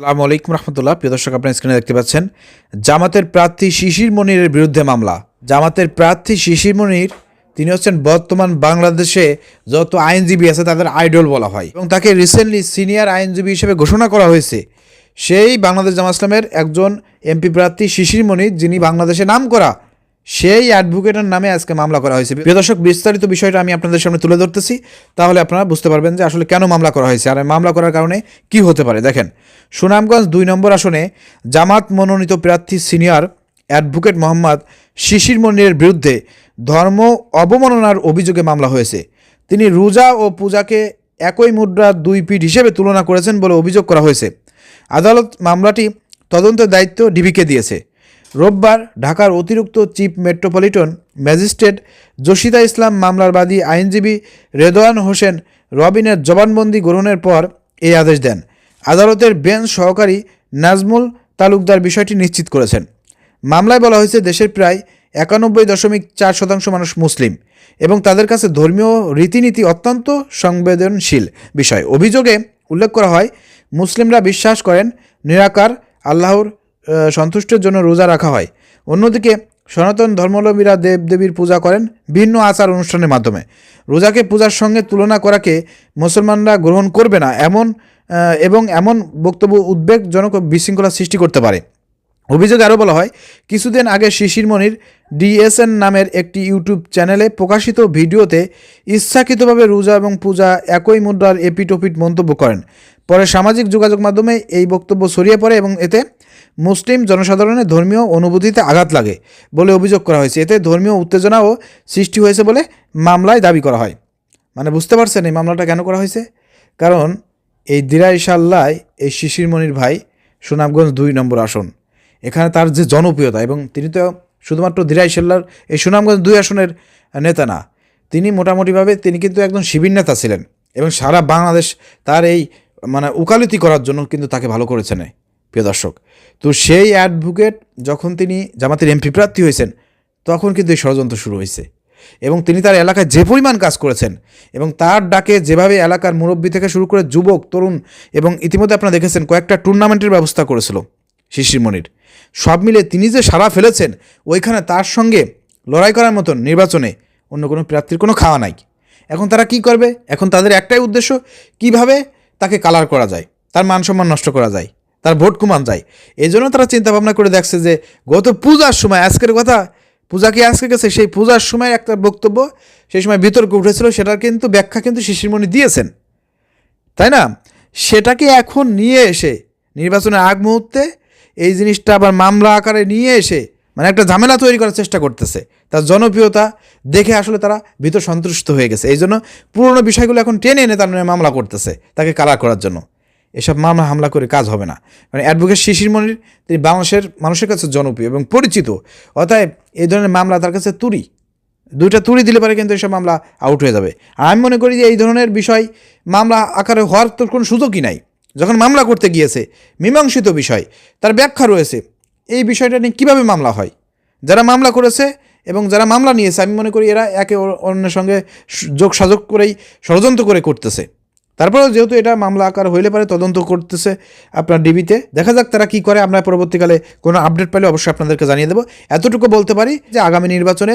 সালামু আলাইকুম রহমতুল্লাহ। প্রিয় দর্শক, আপনার স্ক্রিনে দেখতে পাচ্ছেন, জামাতের প্রার্থী শিশির মনিরের বিরুদ্ধে মামলা। জামাতের প্রার্থী শিশির মনির, তিনি হচ্ছেন বর্তমান বাংলাদেশে যত আইনজীবী আছে তাদের আইডল বলা হয় এবং তাকে রিসেন্টলি সিনিয়র আইনজীবী হিসেবে ঘোষণা করা হয়েছে। সেই বাংলাদেশ জামা ইসলামের একজন এমপি প্রার্থী শিশির মনির, যিনি বাংলাদেশে নাম করা সেই অ্যাডভোকেটের নামে আজকে মামলা করা হয়েছে। প্রিয় দর্শক, বিস্তারিত বিষয়টা আমি আপনাদের সামনে তুলে ধরতেছি। তাহলে আপনারা বুঝতে পারবেন যে আসলে কেন মামলা করা হয়েছে আর মামলা করার কারণে কি হতে পারে। দেখেন, সুনামগঞ্জ দুই নম্বর আসনে জামাত মনোনীত প্রার্থী সিনিয়র অ্যাডভোকেট মোহাম্মদ শিশির মনিরের বিরুদ্ধে ধর্ম অবমাননার অভিযোগে মামলা হয়েছে। তিনি রোজা ও পূজাকে একই মুদ্রার দুই পিঠ হিসেবে তুলনা করেছেন বলে অভিযোগ করা হয়েছে। আদালত মামলাটি তদন্তের দায়িত্ব ডিবিকে দিয়েছে। রোববার ঢাকার অতিরিক্ত chief metropolitan magistrate Jasida Islam মামলার বাদী আইনজীবী রেদোয়ান হোসেন রবিনের জবানবন্দি গ্রহণের পর এই আদেশ দেন। আদালতের বেঞ্চ সহকারী নাজমুল তালুকদার বিষয়টি নিশ্চিত করেছেন। মামলায় বলা হয়েছে দেশের প্রায় একানব্বই দশমিক চার শতাংশ মানুষ মুসলিম এবং তাদের কাছে ধর্মীয় রীতিনীতি অত্যন্ত সংবেদনশীল বিষয়। অভিযোগে উল্লেখ করা হয়, মুসলিমরা বিশ্বাস করেন নিরাকার, আল্লাহর সন্তুষ্টের জন্য রোজা রাখা হয়। অন্যদিকে সনাতন ধর্মাবলম্বীরা দেবদেবীর পূজা করেন ভিন্ন আচার অনুষ্ঠানের মাধ্যমে। রোজাকে পূজার সঙ্গে তুলনা করাকে মুসলমানরা গ্রহণ করবে না এমন এবং এমন বক্তব্য উদ্বেগজনক বিশৃঙ্খলা সৃষ্টি করতে পারে। অভিযোগে আরও বলা হয়, কিছুদিন আগে শিশির মনির ডিএসএন নামের একটি ইউটিউব চ্যানেলে প্রকাশিত ভিডিওতে ইচ্ছাকৃতভাবে রোজা এবং পূজা একই মুদ্রার এপিটোপিট মন্তব্য করেন। পরে সামাজিক যোগাযোগ মাধ্যমে এই বক্তব্য ছড়িয়ে পড়ে এবং এতে মুসলিম জনসাধারণের ধর্মীয় অনুভূতিতে আঘাত লাগে বলে অভিযোগ করা হয়েছে। এতে ধর্মীয় উত্তেজনাও সৃষ্টি হয়েছে বলে মামলায় দাবি করা হয়। মানে বুঝতে পারছেন এই মামলাটা কেন করা হয়েছে? কারণ এই দিরাই সাল্লায় এই শিশির মনির ভাই সুনামগঞ্জ দুই নম্বর আসন। এখানে তার যে জনপ্রিয়তা এবং তিনি তো শুধুমাত্র দিরাই সাল্লার এই সুনামগঞ্জ দুই আসনের নেতা না, তিনি মোটামুটিভাবে তিনি কিন্তু একজন শিবির নেতা ছিলেন এবং সারা বাংলাদেশ তার এই মানে উকালতি করার জন্য কিন্তু তাকে ভালো করেছে নেয় প্রিয় দর্শক, তো সেই অ্যাডভোকেট যখন তিনি জামাতের এমপি প্রার্থী হয়েছেন, তখন কিন্তু এই ষড়যন্ত্র শুরু হয়েছে এবং তিনি তার এলাকায় যে পরিমাণ কাজ করেছেন এবং তার ডাকে যেভাবে এলাকার মুরব্বী থেকে শুরু করে যুবক, তরুণ এবং ইতিমধ্যে আপনারা দেখেছেন কয়েকটা টুর্নামেন্টের ব্যবস্থা করেছিল শিশির মনির। সব মিলে তিনি যে সারা ফেলেছেন, ওইখানে তার সঙ্গে লড়াই করার মতন নির্বাচনে অন্য কোনো প্রার্থীর কোনো খাওয়া নাই। এখন তারা কি করবে? এখন তাদের একটাই উদ্দেশ্য, কীভাবে তাকে কালার করা যায়, তার মান সম্মান নষ্ট করা যায়। তার ভোট কমান যায়। এই জন্য তারা চিন্তা ভাবনা করে দেখছে যে, গত পূজার সময়, আজকের কথা, পূজা কি আজকে গেছে? সেই পূজার সময় একটা বক্তব্য, সেই সময় বিতর্ক উঠেছিল, সেটার কিন্তু ব্যাখ্যা কিন্তু শিশিরমণি দিয়েছেন। তাই না? সেটাকে এখন নিয়ে এসে, নির্বাচনের আগ মুহূর্তে এই জিনিসটা আবার মামলা আকারে নিয়ে এসে মানে একটা ঝামেলা তৈরি করার চেষ্টা করতেছে। তার জনপ্রিয়তা দেখে আসলে তারা ভিতর সন্তুষ্ট হয়ে গেছে। এই জন্য পুরনো বিষয়গুলো এখন টেনে এনে তার মামলা করতেছে, তাকে কালার করার জন্য। এসব মামলা হামলা করে কাজ হবে না। মানে অ্যাডভোকেট শিশির মনির, তিনি বাংলাদেশের মানুষের কাছে জনপ্রিয় এবং পরিচিত। অতএব এই ধরনের মামলা তার কাছে তুরি। দুইটা তুড়ি দিলে পারে কিন্তু এসব মামলা আউট হয়ে যাবে। আমি মনে করি যে এই ধরনের বিষয় মামলা আকারে হওয়ার তো কোনো সুযোগই নাই। যখন মামলা করতে গিয়েছে, মীমাংসিত বিষয়, তার ব্যাখ্যা রয়েছে। এই বিষয়টা নিয়ে কীভাবে মামলা হয়? যারা মামলা করেছে এবং যারা মামলা নিয়েছে, আমি মনে করি এরা একে অন্যের সঙ্গে স- যোগ সাযোগ করেই ষড়যন্ত্র করে করতেছে। তারপরেও যেহেতু এটা মামলা আকার হইলে পারে, তদন্ত করতেছে আপনার ডিবিতে। দেখা যাক তারা কি করে। আমরা পরবর্তীকালে কোনো আপডেট পাইলে অবশ্যই আপনাদেরকে জানিয়ে দেবো। এতটুকু বলতে পারি যে আগামী নির্বাচনে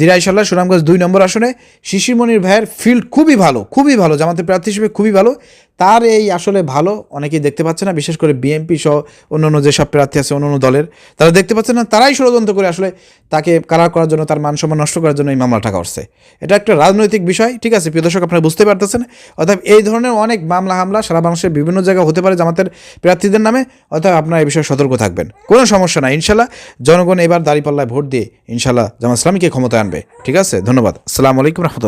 দিরাইশাল্লাহ সুনামগঞ্জ দুই নম্বর আসনে শিশিরমণির ভাইয়ের ফিল্ড খুবই ভালো খুবই ভালো। জামাতের প্রার্থী হিসেবে খুবই ভালো। তার এই আসলে ভালো অনেকেই দেখতে পাচ্ছে না, বিশেষ করে বিএনপি সহ অন্যান্য যেসব প্রার্থী আছে, অন্যান্য দলের, তারা দেখতে পাচ্ছে না, তারাই ষড়যন্ত্র করে আসলে তাকে কারার করার জন্য, তার মান সম্মান নষ্ট করার জন্য এই মামলাটা করছে। এটা একটা রাজনৈতিক বিষয়, ঠিক আছে, প্রিয় দর্শক, আপনারা বুঝতে পারতেছেন। অর্থাৎ এই ধরনের অনেক মামলা হামলা সারা বাংলাদেশের বিভিন্ন জায়গায় হতে পারে জামাতের প্রার্থীদের নামে অর্থাৎ আপনারা এই বিষয়ে সতর্ক থাকবেন। কোনো সমস্যা নাই, ইনশাল্লাহ। জনগণ এবার দাঁড়িপাল্লায় ভোট দিয়ে, ইনশাল্লাহ জামাত ইসলামীকে ক্ষমতায় আনবে। ঠিক আছে, ধন্যবাদ। আসসালামু আলাইকুম রহমতুল্লাহ।